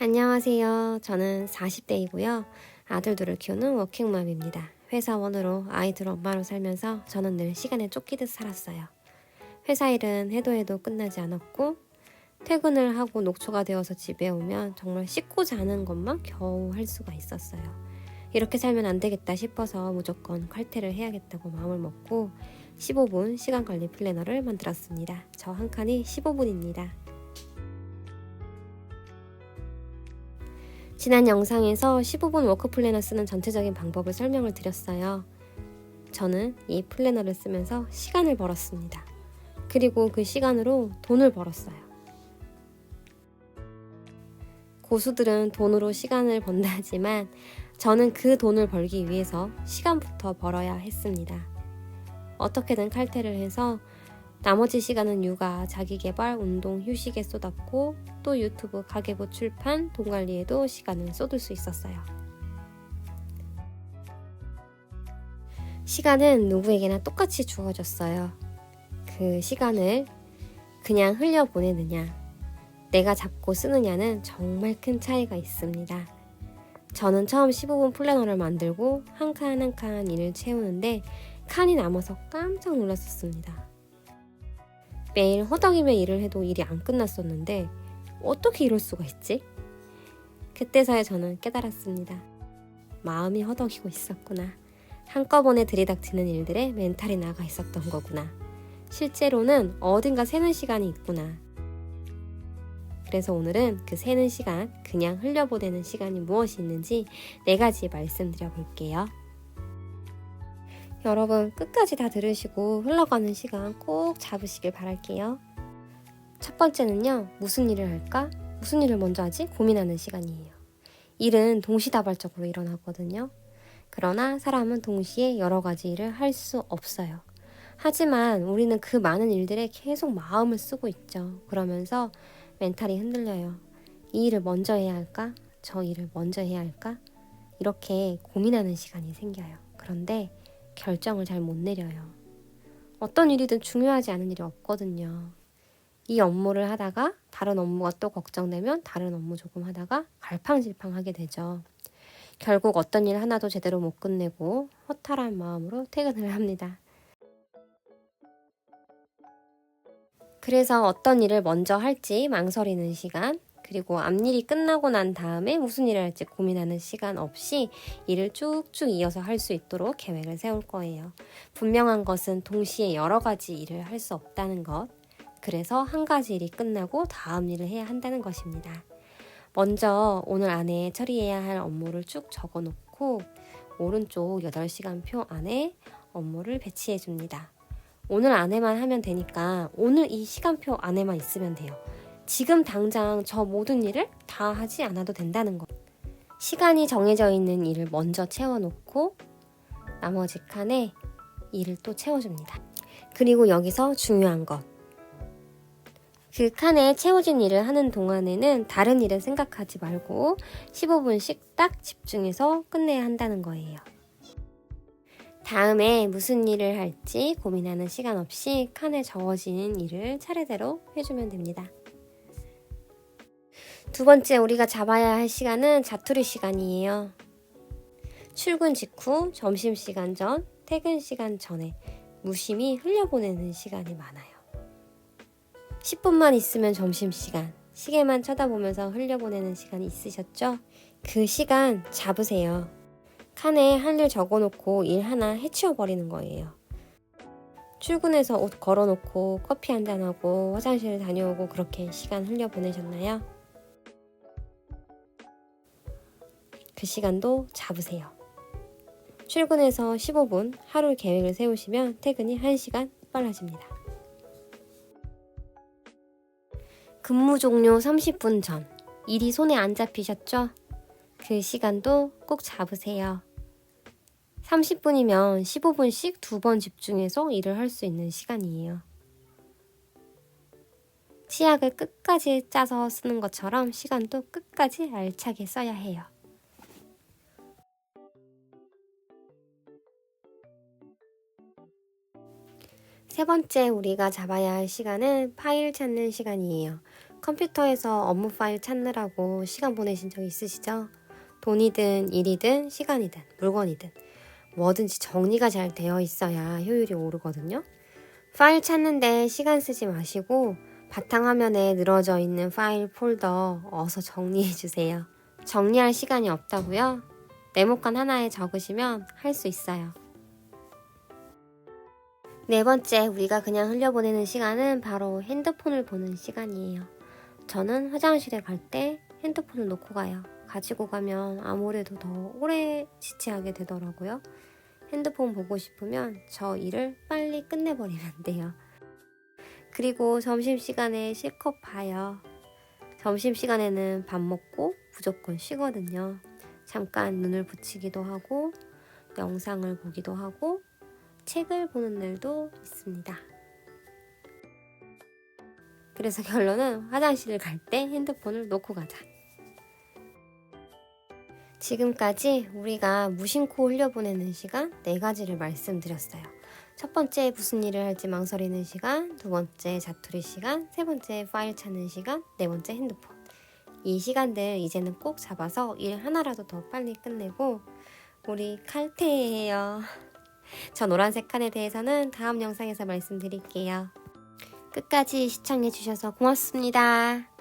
안녕하세요. 저는 40대이고요. 아들 둘을 키우는 워킹맘입니다. 회사원으로 아이들 엄마로 살면서 저는 늘 시간에 쫓기듯 살았어요. 회사 일은 해도 해도 끝나지 않았고 퇴근을 하고 녹초가 되어서 집에 오면 정말 씻고 자는 것만 겨우 할 수가 있었어요. 이렇게 살면 안 되겠다 싶어서 무조건 칼퇴를 해야겠다고 마음을 먹고 15분 시간 관리 플래너를 만들었습니다. 저 한 칸이 15분입니다. 지난 영상에서 15분 워크 플래너 쓰는 전체적인 방법을 설명을 드렸어요. 저는 이 플래너를 쓰면서 시간을 벌었습니다. 그리고 그 시간으로 돈을 벌었어요. 고수들은 돈으로 시간을 번다 하지만 저는 그 돈을 벌기 위해서 시간부터 벌어야 했습니다. 어떻게든 칼퇴를 해서 나머지 시간은 육아, 자기개발, 운동, 휴식에 쏟았고 또 유튜브, 가계부 출판, 돈 관리에도 시간을 쏟을 수 있었어요. 시간은 누구에게나 똑같이 주어졌어요. 그 시간을 그냥 흘려보내느냐, 내가 잡고 쓰느냐는 정말 큰 차이가 있습니다. 저는 처음 15분 플래너를 만들고 한 칸 한 칸 일을 채우는데 칸이 남아서 깜짝 놀랐었습니다. 매일 허덕이며 일을 해도 일이 안 끝났었는데 어떻게 이럴 수가 있지? 그때서야 저는 깨달았습니다. 마음이 허덕이고 있었구나. 한꺼번에 들이닥치는 일들에 멘탈이 나가 있었던 거구나. 실제로는 어딘가 새는 시간이 있구나. 그래서 오늘은 그 새는 시간, 그냥 흘려보내는 시간이 무엇이 있는지 네 가지 말씀드려 볼게요. 여러분 끝까지 다 들으시고 흘러가는 시간 꼭 잡으시길 바랄게요. 첫 번째는요, 무슨 일을 할까? 무슨 일을 먼저 하지? 고민하는 시간이에요. 일은 동시다발적으로 일어나거든요. 그러나 사람은 동시에 여러 가지 일을 할 수 없어요. 하지만 우리는 그 많은 일들에 계속 마음을 쓰고 있죠. 그러면서 멘탈이 흔들려요. 이 일을 먼저 해야 할까? 저 일을 먼저 해야 할까? 이렇게 고민하는 시간이 생겨요. 그런데 결정을 잘 못 내려요. 어떤 일이든 중요하지 않은 일이 없거든요. 이 업무를 하다가 다른 업무가 또 걱정되면 다른 업무 조금 하다가 갈팡질팡 하게 되죠. 결국 어떤 일 하나도 제대로 못 끝내고 허탈한 마음으로 퇴근을 합니다. 그래서 어떤 일을 먼저 할지 망설이는 시간, 그리고 앞일이 끝나고 난 다음에 무슨 일을 할지 고민하는 시간 없이 일을 쭉쭉 이어서 할 수 있도록 계획을 세울 거예요. 분명한 것은 동시에 여러 가지 일을 할 수 없다는 것. 그래서 한 가지 일이 끝나고 다음 일을 해야 한다는 것입니다. 먼저 오늘 안에 처리해야 할 업무를 쭉 적어 놓고 오른쪽 8시간 표 안에 업무를 배치해 줍니다. 오늘 안에만 하면 되니까 오늘 이 시간표 안에만 있으면 돼요. 지금 당장 저 모든 일을 다 하지 않아도 된다는 것. 시간이 정해져 있는 일을 먼저 채워놓고 나머지 칸에 일을 또 채워줍니다. 그리고 여기서 중요한 것. 그 칸에 채워진 일을 하는 동안에는 다른 일을 생각하지 말고 15분씩 딱 집중해서 끝내야 한다는 거예요. 다음에 무슨 일을 할지 고민하는 시간 없이 칸에 적어진 일을 차례대로 해주면 됩니다. 두 번째 우리가 잡아야 할 시간은 자투리 시간이에요. 출근 직후, 점심 시간 전, 퇴근 시간 전에 무심히 흘려보내는 시간이 많아요. 10분만 있으면 점심 시간, 시계만 쳐다보면서 흘려보내는 시간이 있으셨죠? 그 시간 잡으세요. 칸에 할 일 적어놓고 일 하나 해치워버리는 거예요. 출근해서 옷 걸어놓고 커피 한잔하고 화장실 다녀오고 그렇게 시간 흘려보내셨나요? 그 시간도 잡으세요. 출근해서 15분 하루 계획을 세우시면 퇴근이 1시간 빨라집니다. 근무 종료 30분 전. 일이 손에 안 잡히셨죠? 그 시간도 꼭 잡으세요. 30분이면 15분씩 두 번 집중해서 일을 할 수 있는 시간이에요. 치약을 끝까지 짜서 쓰는 것처럼 시간도 끝까지 알차게 써야 해요. 세 번째 우리가 잡아야 할 시간은 파일 찾는 시간이에요. 컴퓨터에서 업무 파일 찾느라고 시간 보내신 적 있으시죠? 돈이든 일이든 시간이든 물건이든 뭐든지 정리가 잘 되어 있어야 효율이 오르거든요. 파일 찾는데 시간 쓰지 마시고 바탕화면에 늘어져 있는 파일 폴더 어서 정리해 주세요. 정리할 시간이 없다고요? 네모칸 하나에 적으시면 할 수 있어요. 네 번째, 우리가 그냥 흘려보내는 시간은 바로 핸드폰을 보는 시간이에요. 저는 화장실에 갈 때 핸드폰을 놓고 가요. 가지고 가면 아무래도 더 오래 지체하게 되더라고요. 핸드폰 보고 싶으면 저 일을 빨리 끝내버리면 돼요. 그리고 점심시간에 실컷 봐요. 점심시간에는 밥 먹고 무조건 쉬거든요. 잠깐 눈을 붙이기도 하고, 영상을 보기도 하고, 책을 보는 날도 있습니다. 그래서 결론은 화장실을 갈 때 핸드폰을 놓고 가자. 지금까지 우리가 무심코 흘려보내는 시간 네 가지를 말씀드렸어요. 첫 번째 무슨 일을 할지 망설이는 시간, 두 번째 자투리 시간, 세 번째 파일 찾는 시간, 네 번째 핸드폰. 이 시간들 이제는 꼭 잡아서 일 하나라도 더 빨리 끝내고 우리 칼퇴해요. 저 노란색 칸에 대해서는 다음 영상에서 말씀드릴게요. 끝까지 시청해주셔서 고맙습니다.